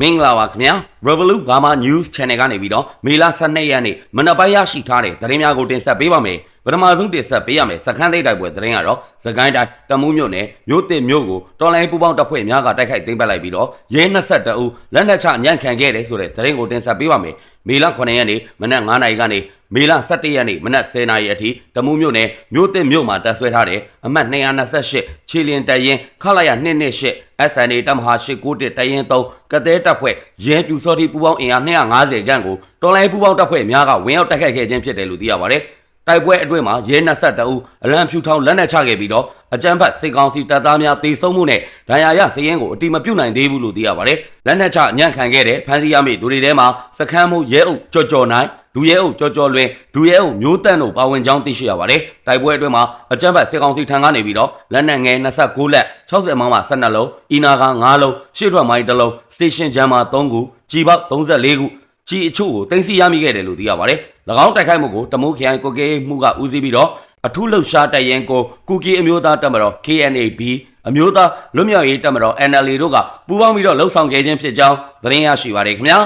မင်္ဂလာပါခင်ဗျာ Revolut Burma News Channel ကနေပြီးတော့မေလ12ရက်နေ့မနက်ပိုင်းရရှိထားတဲ့သတင်းများကိုတင်ဆက်ပေးပါမယ် ပထမဆုံးတင်ဆက်ပေးရမယ်စခန်းသိမ်းတိုက်ပွဲသတင်းကတော့စကိုင်းတိုင်းတမူးမြို့နယ်မြို့တစ်မြို့ကိုတော်လိုင်းပူပေါင်းတပ်ဖွဲ့များကတိုက်ခိုက်သိမ်းပိုက်လိုက်ပြီးတော့ရဲ22ဦးလက်နက်ချညံ့ခံခဲ့တယ်ဆိုတဲ့သတင်းကိုတင်ဆက်ပေးပါမယ်မေလ9ရက်နေ့မနက်9နာရီကနေမေလ17ရက်နေ့မနက်10နာရီအထိတမူးမြို့နယ်မြို့တစ်မြို့မှာတပ်ဆွဲထားတဲ့အမှတ်228ခြေလျင်တရင်ခလာရ228 SNA တပ်မဟာ891တရင်3ကတဲ့တပ်ဖွဲ့ရဲပြူစောတိပူပေါင်းအင်အား250ခန့်ကိုတော်လိုင်းပူပေါင်းတပ်ဖွဲ့များကဝင်ရောက်တိုက်ခိုက်ခဲ့ခြင်းဖြစ်တယ်လို့သိရပါတယ် တိုက်ပွဲအတွင်းမှာရဲ22ဦးအလံဖြူထောင်လက်နက်ချခဲ့ပြီးတော့အကြမ်းဖက်စစ်ကောင်စီတပ်သားများတေဆုံးမှုနဲ့ဒဏ်ရာရစည်ရင်ကိုအတိမပြုတ်နိုင်သေးဘူးလို့သိရပါတယ်။လက်နက်ချညံ့ခံခဲ့တဲ့ဖမ်းဆီးရမိသူတွေထဲမှာစခန်းမှုရဲအုပ်ကြော်ကြော်နိုင်ဒူရဲအုပ်ကြော်ကြော်လွင်ဒူရဲအုပ်မျိုးတန့်တို့ပါဝင်ကြောင်းသိရှိရပါတယ်။တိုက်ပွဲအတွင်းမှာအကြမ်းဖက်စစ်ကောင်စီထံကနေပြီးတော့လက်နက်ငယ်29လက်60မောင်းမှ12လုံးအီနာက9လုံးရှေ့ထွက်မိုင်း1လုံးစတေရှင်ဂျမ်မာ3ခုကြီးပေါက်34ခုကြီးအချို့ကိုတင်စီရမိခဲ့တယ်လို့သိရပါတယ်။၎ င်းတိုက်ခိုက်မှုကိုတမိုးခရိုင်ကိုကေမှုကဦးစီးပြီးတော့အထူးလှုပ်ရှားတိုက်ရင်ကိုကူကီအမျိုးသားတပ်မတော် KNAB အမျိုးသားလွတ်မြောက်ရေးတပ်မတော် NLA တို့ကပူးပေါင်းပြီးတော့လှုပ်ဆောင်ခဲ့ခြင်းဖြစ်ကြောင်းသတင်းရရှိပါရခင်ဗျာ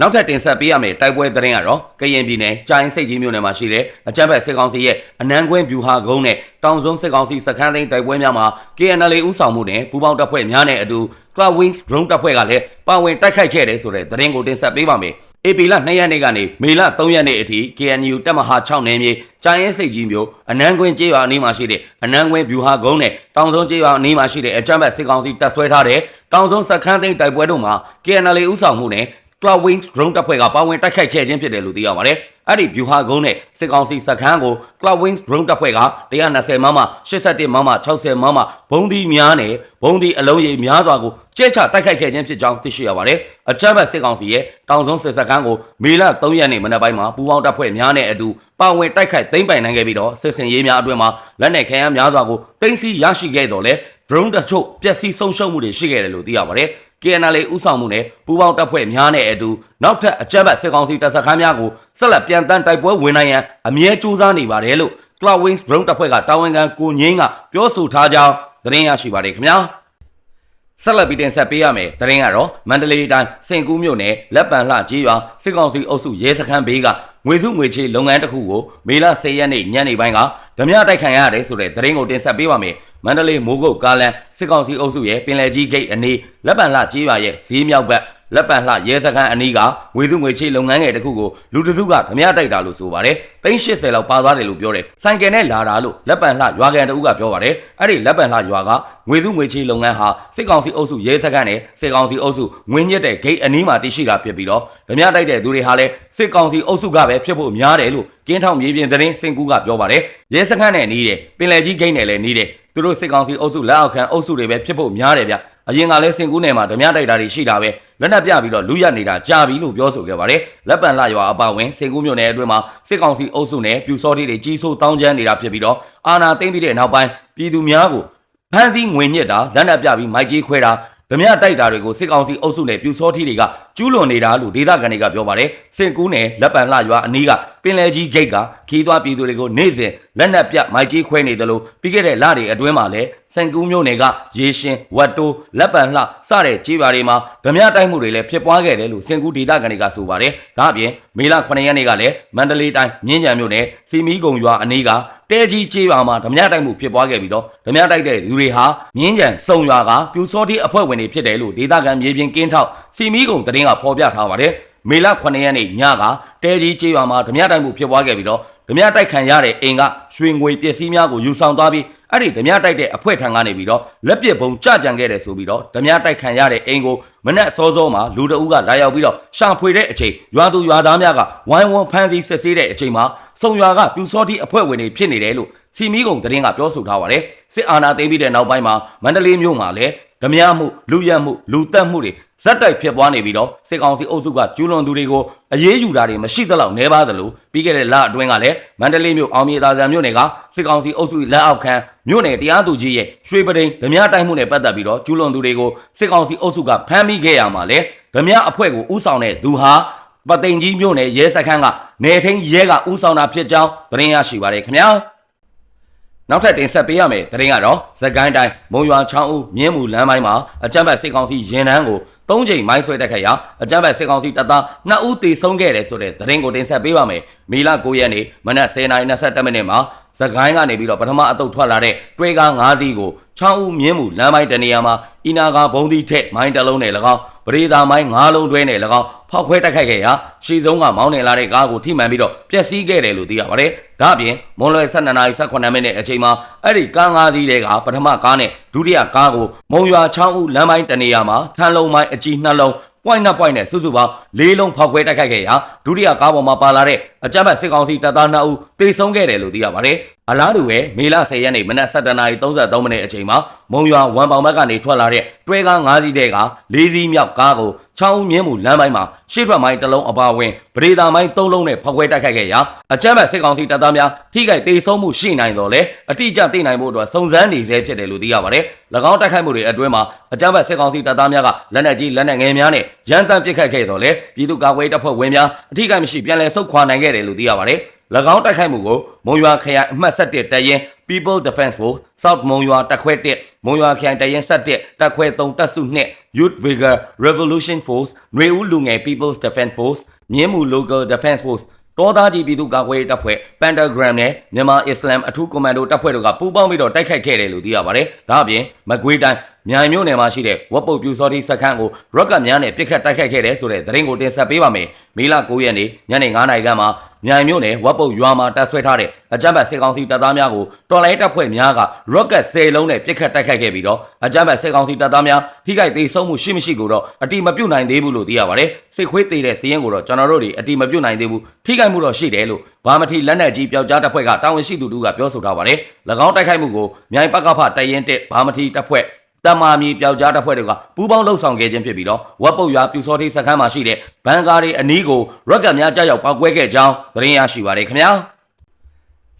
နောက်ထပ်တင်ဆက်ပေးရမယ့်တိုက်ပွဲသတင်းကတော့ကရင်ပြည်နယ်ကြိုင်းစိတ်ကြီးမြို့နယ်မှာရှိတဲ့အကြမ်းဖက်စစ်ကောင်စီရဲ့အနန်းကွင်းဗျူဟာကုန်းနဲ့တောင်စုံစစ်ကောင်စီစခန်းသိမ်းတိုက်ပွဲများမှာ KNLA ဥဆောင်မှုနဲ့ပူးပေါင်းတပ်ဖွဲ့များနဲ့အတူ Cloud Wings drone တပ်ဖွဲ့ကလည်းပါဝင်တိုက်ခိုက်ခဲ့တယ်ဆိုတဲ့သတင်းကိုတင်ဆက်ပေးပါမယ်။ AP လ2ရက်နေ့ကနေမေလ3ရက်နေ့အထိ KNU တပ်မဟာ6နယ်မြေကျိုင်းရဲစိတ်ကြီးမျိုးအနန်းကွင်းကျေးရွာအနီးမှာရှိတဲ့အနန်းကွင်းဗျူဟာကုန်းနဲ့တောင်စုံကျေးရွာအနီးမှာရှိတဲ့အကြမ်းဖက်စစ်ကောင်စီတပ်ဆွဲထားတဲ့တောင်စုံစခန်းသိမ်းတိုက်ပွဲတို့မှာ KNLA ဥဆောင်မှုနဲ့ Cloud Wings drone တပ်ဖွဲ့ကပါဝင်တိုက်ခိုက်ခဲ့ခြင်းဖြစ်တယ်လို့သိရပါတယ်။ အဲ့ဒီ view ဟာကုန်းနဲ့စစ်ကောင်စီစခန်းကို Cloud Wings drone တပ်ဖွဲ့က120မမ81မမ60မမဘုံဒီများနဲ့ဘုံဒီအလုံးကြီးများစွာကိုကျဲချတိုက်ခိုက်ခဲ့ခြင်းဖြစ်ကြောင်းသိရှိရပါတယ်။အကြမ်းဖက်စစ်ကောင်စီရဲ့တောင်စုံစစ်စခန်းကိုမေလ3ရက်နေ့မနက်ပိုင်းမှာပူးပေါင်းတပ်ဖွဲ့များနဲ့အတူပါဝင်တိုက်ခိုက်သိမ်းပိုင်နိုင်ခဲ့ပြီးတော့စစ်စင်ရေးများအတွင်းမှာလက်နက်ခဲယမ်းများစွာကိုတင်စီရရှိခဲ့တော်လဲ drone တချို့ပျက်စီးဆုံးရှုံးမှုတွေရှိခဲ့တယ်လို့သိရပါတယ်။ KNL ဥဆောင်မှုနဲ့ပူးပေါင်းတပ်ဖွဲ့များနဲ့အတူနောက်ထပ်အကြမ်းဖက်စစ်ကောင်စီတပ်စခန်းများကိုဆက်လက်ပြန်တန်းတိုက်ပွဲဝင်နိုင်ရန်အမြဲကြိုးစားနေပါတယ်လို့ Cloud Wings drone တပ်ဖွဲ့ကတာဝန်ခံကိုငင်းကပြောဆိုထားကြောင်းသတင်းရရှိပါတယ်ခင်ဗျာဆက်လက်ပြီးတင်ဆက်ပေးရမယ်တရင်ကတော့မန္တလေးတိုင်းစင်ကူးမြို့နယ်လက်ပံလှကြီးရွာစစ်ကောင်စီအုပ်စုရဲစခန်းဘေးကငွေစုငွေချေလုပ်ငန်းတစ်ခုကိုမေလ10ရက်နေ့ညနေပိုင်းကဓမြတိုက်ခံရတယ်ဆိုတဲ့တရင်ကိုတင်ဆက်ပေးပါမယ် မန္တလေးမိုးကုတ်ကားလန်စစ်ကောင်စီအုပ်စုရဲ့ပင်လယ်ကြီးဂိတ်အနီးလက်ပံလှကြီးရွာရဲ့ဈေးမြောက်ဘက်လက်ပံလှရဲစခန်းအနီးကငွေစုငွေချေလုပ်ငန်းငယ်တစ်ခုကိုလူတစုကဓမြတိုက်တာလို့ဆိုပါတယ်။သိန်း80လောက်ပါသွားတယ်လို့ပြောတယ်။ဆိုင်ကယ်နဲ့လာတာလို့လက်ပံလှရွာကန်တအုပ်ကပြောပါတယ်။အဲ့ဒီလက်ပံလှရွာကငွေစုငွေချေလုပ်ငန်းဟာစစ်ကောင်စီအုပ်စုရဲစခန်းနဲ့စစ်ကောင်စီအုပ်စုငွေညက်တဲ့ဂိတ်အနီးမှာတရှိတာဖြစ်ပြီးတော့ဓမြတိုက်တဲ့သူတွေဟာလည်းစစ်ကောင်စီအုပ်စုကပဲဖြစ်ဖို့များတယ်လို့ကင်းထောက်မြေပြင်သတင်းစင်ကူးကပြောပါတယ်။ရဲစခန်းနဲ့နီးတယ်ပင်လယ်ကြီးဂိတ်နဲ့လည်းနီးတယ် သူတို့စစ်ကောင်စီအုပ်စုလက်အောက်ခံအုပ်စုတွေပဲဖြစ်ဖို့များတယ်ဗျအရင်ကလည်းစင်ကူးနယ်မှာဓမြတိုက်တာတွေရှိတာပဲလက်နက်ပြပြီးတော့လူရက်နေတာကြာပြီလို့ပြောဆိုခဲ့ပါတယ်လက်ပံလှရွာအပဝင်စင်ကူးမြို့နယ်အတွင်းမှာစစ်ကောင်စီအုပ်စုနဲ့ပြူစောတိတွေကြီးစိုးတောင်းကျမ်းနေတာဖြစ်ပြီးတော့အာနာသိမ့်ပြီးတဲ့နောက်ပိုင်းပြည်သူများကိုဖမ်းဆီးငွေညစ်တာလက်နက်ပြပြီးမိုက်ကြီးခွဲတာ ဗမြတိုက်တာတွေကိုစစ်ကောင်စီအုပ်စုနဲ့ပြူစောထီတွေကကျူးလွန်နေတာလို့ဒေသခံတွေကပြောပါတယ်စင်ကူးနယ်လက်ပံလှရွာအနီးကပင်လယ်ကြီးဂိတ်ကခီးသွားပြည်သူတွေကိုနေ့စဉ်လက်နက်ပြမိုက်ကြီးခွဲနေတယ်လို့ပြီးခဲ့တဲ့လတွေအတွင်းမှာလည်းစင်ကူးမြို့နယ်ကရေရှင်ဝတ်တိုးလက်ပံလှစတဲ့ကြေးပါတွေမှာဗမြတိုက်မှုတွေလည်းဖြစ်ပွားခဲ့တယ်လို့စင်ကူးဒေသခံတွေကဆိုပါတယ်ဒါအပြင်မေလ9ရက်နေ့ကလည်းမန္တလေးတိုင်းမြင်းကြံမြို့နယ်စီမီကုံရွာအနီးက တဲကြီးကြေးရွာမှာဓမြတိုက်မှုဖြစ်ပွားခဲ့ပြီးတော့ဓမြတိုက်တဲ့လူတွေဟာမြင်းကြံစုံရွာကပြူစောတိအဖွဲ့ဝင်တွေဖြစ်တယ်လို့ဒေသခံမြေပြင်ကင်းထောက်စီမီကုံတရင်ကဖော်ပြထားပါတယ်မေလ9ရက်နေ့ညကတဲကြီးကြေးရွာမှာဓမြတိုက်မှုဖြစ်ပွားခဲ့ပြီးတော့ဓမြတိုက်ခံရတဲ့အိမ်ကရွှေငွေပစ္စည်းများကိုယူဆောင်သွားပြီးအဲ့ဒီဓမြတိုက်တဲ့အဖွဲ့ထံကနေပြီးတော့လက်ပစ်ဘုံကြကြံခဲ့တယ်ဆိုပြီးတော့ဓမြတိုက်ခံရတဲ့အိမ်ကို မနက်စောစောမှာလူတအုပ်ကလာရောက်ပြီးတော့ရှာဖွေတဲ့အချိန်ရွာသူရွာသားများကဝိုင်းဝန်းဖမ်းဆီးစစ်ဆေးတဲ့အချိန်မှာစုံရွာကပြူစောတိအဖွဲ့ဝင်တွေဖြစ်နေတယ်လို့စီမီကုံတရင်ကပြောဆိုထားပါတယ်စစ်အာဏာသိမ်းပြီးတဲ့နောက်ပိုင်းမှာမန္တလေးမြို့မှာလည်းဓမြမှုလူရက်မှုလူတက်မှုတွေ ဇက်တိုက်ဖြစ်ပွားနေပြီးတော့စစ်ကောင်စီအုပ်စုကကျူးလွန်သူတွေကိုအရေးယူတာတွေမရှိသလောက်နေပါသလိုပြီးခဲ့တဲ့လအတွင်းကလည်းမန္တလေးမြို့အောင်မြေသာဆန်မြို့နယ်ကစစ်ကောင်စီအုပ်စုလက်အောက်ခံမြို့နယ်တရားသူကြီးရဲ့ရွှေပဒိန်ဓမြတိုက်မှုနဲ့ပတ်သက်ပြီးတော့ကျူးလွန်သူတွေကိုစစ်ကောင်စီအုပ်စုကဖမ်းမိခဲ့ရမှာလေဓမြအဖွဲ့ကိုဥဆောင်တဲ့သူဟာပသိမ်ကြီးမြို့နယ်ရဲစခန်းကနေထိန်ရဲကဥဆောင်တာဖြစ်ကြောင်းသတင်းရရှိပါတယ်ခင်ဗျာ နောက်ထပ်တင်ဆက်ပေးရမယ်တရင်ကတော့သကိုင်းတိုင်းမုံရွာချောင်းဦးမြင်းမူလမ်းပိုင်းမှာအကြမ်းဖက်စစ်ကောင်စီရင်နှန်းကို၃ချိန်မိုင်းဆွဲတက်ခဲ့ရာအကြမ်းဖက်စစ်ကောင်စီတပ်သား2ဦးသေဆုံးခဲ့တယ်ဆိုတဲ့သတင်းကိုတင်ဆက်ပေးပါမယ်။မီလ9ရက်နေ့မနက်10:22မိနစ်မှာသကိုင်းကနေပြီးတော့ပထမအတုပ်ထွက်လာတဲ့တွဲကား၅စီးကိုချောင်းဦးမြင်းမူလမ်းပိုင်းတနေရာမှာအီနာကဘုံသီးထက်မိုင်းတစ်လုံးနဲ့၎င်းပ ရိသာမိုင်း၅လုံးတွဲနဲ့၎င်းဖောက်ခွဲတိုက်ခိုက်ခဲ့ရာရှီဆုံးကမောင်းနေလာတဲ့ကားကိုထိမှန်ပြီးတော့ပျက်စီးခဲ့တယ်လို့သိရပါတယ်။ဒါ့အပြင်မွန်လွယ်12နာရီ18မိနစ်အချိန်မှာအဲ့ဒီကား၅စီးတွေကပထမကားနဲ့ဒုတိယကားကိုမုံရွာချောင်းဦးလမ်းပိုင်းတနေရာမှာထန်းလုံးမိုင်းအကြီးနှလုံး point နဲ့ point နဲ့စုစုပေါင်း၄လုံးဖောက်ခွဲတိုက်ခိုက်ခဲ့ရာဒုတိယကားပေါ်မှာပါလာတဲ့အကြမ်းဖက်စစ်ကောင်စီတပ်သား2ဦးသေဆုံးခဲ့တယ်လို့သိရပါတယ်။ အလားတူပဲမေလ10ရက်နေ့မနက်7:33မိနစ်အချိန်မှာမုံရွာဝန်ပောင်ဘက်ကနေထွက်လာတဲ့တွဲကား၅စီးတဲ့က၄စီးမြောက်ကားကိုချောင်းဦးမြင်းမူလမ်းပိုင်းမှာရှေ့ထွက်မိုင်းတစ်လုံးအပါအဝင်ပရိသာမိုင်း၃လုံးနဲ့ဖောက်ခွဲတိုက်ခိုက်ခဲ့ရာအကြမ်းဖက်စစ်ကောင်စီတပ်သားများထိခိုက်ဒေဆုံးမှုရှိနိုင်တော့လေအတိအကျသိနိုင်ဖို့အတွက်စုံစမ်းနေဆဲဖြစ်တယ်လို့သိရပါတယ်။၎င်းတိုက်ခိုက်မှုတွေအတွင်းမှာအကြမ်းဖက်စစ်ကောင်စီတပ်သားများကလက်နက်ကြီးလက်နက်ငယ်များနဲ့ရန်တမ်းပစ်ခတ်ခဲ့တော့လေပြည်သူ့ကာကွယ်ရေးတပ်ဖွဲ့ဝင်များအထိခိုက်မရှိပြန်လည်ဆုတ်ခွာနိုင်ခဲ့တယ်လို့သိရပါတယ်။၎ င်းတိုက်ခိုက်မှုကိုမုံရွာခရိုင်အမှတ်7တပ်ရင်း People Defense Force South မုံရွာတပ်ခွဲ1မုံရွာခရိုင်တပ်ရင်း7တပ်ခွဲ3တပ်စု2 Youth Vigor Revolution Force ຫນွေဦးလူငယ် People's Defense Force မြင်းမူ Local Defense Force တောသားကြီးပြည်သူ့ကာကွယ်ရေးတပ်ဖွဲ့ Pentagram နဲ့မြန်မာ Islam အထူးကွန်မန်ဒိုတပ်ဖွဲ့တို့ကပူးပေါင်းပြီးတော့တိုက်ခိုက်ခဲ့တယ်လို့သိရပါတယ်။ဒါ့အပြင်မကွေးတိုင်းမြိုင်မြို့နယ်မှာရှိတဲ့ဝက်ပုတ်ပြူစောတိစခန်းကိုရော့ကတ်များနဲ့ပစ်ခတ်တိုက်ခိုက်ခဲ့တယ်ဆိုတဲ့သတင်းကိုတင်ဆက်ပေးပါမယ်။မေလ9ရက်နေ့ညနေ9:00နာရီခန့်မှာမြိုင်မြို့နယ်ဝက်ပုတ်ရွာမှာတပ်ဆွဲထားတဲ့အကြမ်းဖက်စစ်ကောင်စီတပ်သားများကိုတော်လိုင်းတပ်ဖွဲ့များကရော့ကတ်10လုံးနဲ့ပစ်ခတ်တိုက်ခိုက်ခဲ့ပြီးတော့အကြမ်းဖက်စစ်ကောင်စီတပ်သားများထိခိုက်သေးဆုံးမှုရှိမရှိကိုတော့အတိမပြုတ်နိုင်သေးဘူးလို့သိရပါတယ်။စစ်ခွေးသေးတဲ့စီးရင်ကိုတော့ကျွန်တော်တို့တွေအတိမပြုတ်နိုင်သေးဘူးထိခိုက်မှုတော့ရှိတယ်လို့ဘာမထီလက်နက်ကြီးပျောက်ကြားတပ်ဖွဲ့ကတာဝန်ရှိသူတို့ကပြောဆိုထားပါတယ်။၎င်းတိုက်ခိုက်မှုကိုမြိုင်ပကဖတရင်တက်ဘာမထီတပ်ဖွဲ့ တမ္မာမီပျောက်ကြားတပ်ဖွဲ့တွေကပူးပေါင်းလှုပ်ဆောင်ခဲ့ခြင်းဖြစ်ပြီးတော့ဝက်ပုတ်ရွာပြူစောတိစခန်းမှာရှိတဲ့ဘန်ကားတွေအနီးကိုရော့ကတ်များကြားရောက်ပောက်ကွဲခဲ့ကြောင်းသတင်းရရှိပါတယ်ခင်ဗျာ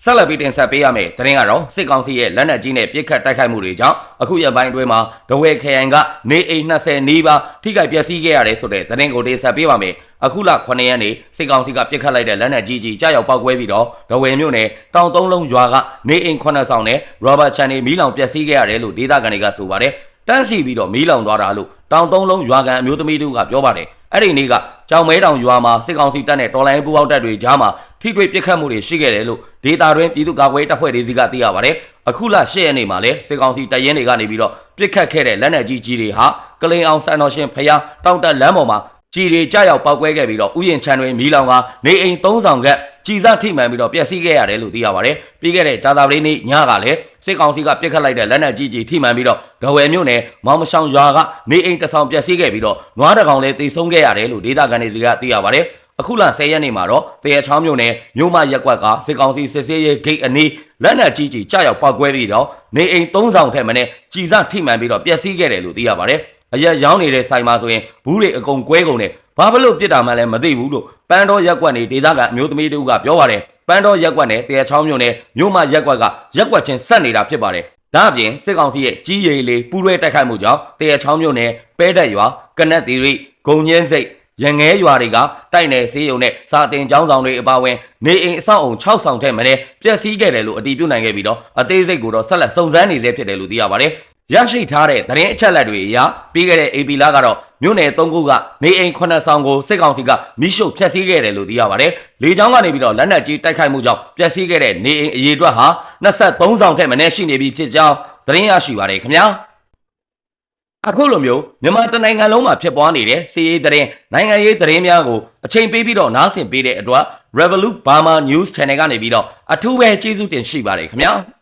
ဆက်လက်ပြီးတင်ဆက်ပေးရမယ့်သတင်းကတော့စစ်ကောင်စီရဲ့လက်နက်ကြီးနဲ့ပစ်ခတ်တိုက်ခိုက်မှုတွေကြောင့်အခုရက်ပိုင်းအတွင်းမှာဒဝဲခရိုင်ကနေအိမ်20နီးပါးထိခိုက်ပျက်စီးခဲ့ရတယ်ဆိုတဲ့သတင်းကိုတင်ဆက်ပေးပါမယ်အခုလ9ရက်နေ့စစ်ကောင်စီကပြစ်ခတ်လိုက်တဲ့လက်နက်ကြီးကြီးကြားရောက်ပောက်ကွဲပြီးတော့ဒဝယ်မြို့နယ်တောင်သုံးလုံးရွာကနေအိမ်9ဆောင်နဲ့ရောဘတ်ချန်နေမီးလောင်ပျက်စီးခဲ့ရတယ်လို့ဒေသခံတွေကဆိုပါတယ်တန်းစီပြီးတော့မီးလောင်သွားတာလို့တောင်သုံးလုံးရွာကန်အမျိုးသမီးတို့ကပြောပါတယ်အဲ့ဒီနေ့က ကြောင်မဲတောင်ရွာမှာစစ်ကောင်စီတပ်နဲ့တော်လိုင်းပူးပေါင်းတပ်တွေကြားမှာထိတွေ့ပစ်ခတ်မှုတွေရှိခဲ့တယ်လို့ဒေတာတွင်ပြည်သူ့ကာကွယ်တပ်ဖွဲ့တွေစီကသိရပါတယ်အခုလ10ရက်နေ့မှာလဲစစ်ကောင်စီတပ်ရင်းတွေကနေပြီးတော့ပစ်ခတ်ခဲ့တဲ့လက်နက်ကြီးကြီးတွေဟာကလိန်အောင်စံတော်ရှင်ဖျားတောက်တက်လမ်းပေါ်မှာ ကြီးတွေကြောက်ရောက်ပောက်ကွဲခဲ့ပြီးတော့ဥယျင်ချန်တွေမီးလောင်ကနေအိမ်၃ဆောင်ကကြည်စထိမှန်ပြီးတော့ပျက်စီးခဲ့ရတယ်လို့သိရပါတယ်ပြီးခဲ့တဲ့ဂျာသာပလေးနေ့ညကလည်းစစ်ကောင်စီကပြစ်ခတ်လိုက်တဲ့လက်နက်ကြီးကြီးထိမှန်ပြီးတော့ဒဝယ်မြို့နယ်မောင်မဆောင်ရွာကနေအိမ်တဆောင်ပျက်စီးခဲ့ပြီးတော့နွားတကောင်လည်းတိတ်ဆုံးခဲ့ရတယ်လို့ဒေသခံတွေစီကသိရပါတယ်အခုလ10ရက်နေ့မှာတော့တရချောင်းမြို့နယ်မြို့မရက်ကွက်ကစစ်ကောင်စီစစ်ဆေးရေးဂိတ်အနီးလက်နက်ကြီးကြီးကြောက်ရောက်ပောက်ကွဲပြီးတော့နေအိမ်၃ဆောင်ထက်မင်းကြည်စထိမှန်ပြီးတော့ပျက်စီးခဲ့တယ်လို့သိရပါတယ် အရက်ရောင်းနေတဲ့ဆိုင်မှာဆိုရင်ဘူးတွေအကုန်ကွဲကုန်တယ်ဘာဖြစ်လို့ပြစ်တာမှလည်းမသိဘူးလို့ပန်းတော်ရက်ကွက်နေဒေသကအမျိုးသမီးတို့ကပြောပါတယ်ပန်းတော်ရက်ကွက်နဲ့တရချောင်းမြို့နယ်မြို့မရက်ကွက်ကရက်ကွက်ချင်းဆက်နေတာဖြစ်ပါတယ်ဒါအပြင်စစ်ကောင်စီရဲ့ကြီးရီလေးပူးရဲတိုက်ခိုက်မှုကြောင့်တရချောင်းမြို့နယ်ပဲတက်ရွာကနက်တီရိဂုံညင်းစိတ်ရငဲရွာတွေကတိုက်နယ်စေးရုံနဲ့စာတင်ကျောင်းဆောင်တွေအပါအဝင်နေအိမ်အဆောက်အုံ6ဆောင်ထက်မင်းပျက်စီးခဲ့တယ်လို့အတည်ပြုနိုင်ခဲ့ပြီးတော့အသေးစိတ်ကိုတော့ဆက်လက်စုံစမ်းနေသေးဖြစ်တယ်လို့သိရပါတယ် ရရှိထားတဲ့သတင်းအချက်အလက်တွေအရပြီးခဲ့တဲ့ AP လကတော့မြို့နယ်၃ခုကနေအိမ်9ဆောင်ကိုစစ်ကောင်စီကမိရှုဖျက်ဆီးခဲ့တယ်လို့သိရပါတယ်။လေကြောင်းကနေပြီးတော့လက်နက်ကြီးတိုက်ခိုက်မှုကြောင့်ပျက်စီးခဲ့တဲ့နေအိမ်အရေအတွက်ဟာ23ဆောင်ထက်မနည်းရှိနေပြီဖြစ်ကြောင်းသတင်းရရှိပါတယ်ခင်ဗျာ။အခုလိုမျိုးမြန်မာတနိုင်ငံလုံးမှာဖြစ်ပွားနေတဲ့စီးရေးသတင်းနိုင်ငံရေးသတင်းများကိုအချိန်ပေးပြီးတော့နားဆင်ပေးတဲ့အတွက် Revolut Burma News Channel ကနေပြီးတော့အထူးပဲကျေးဇူးတင်ရှိပါတယ်ခင်ဗျာ။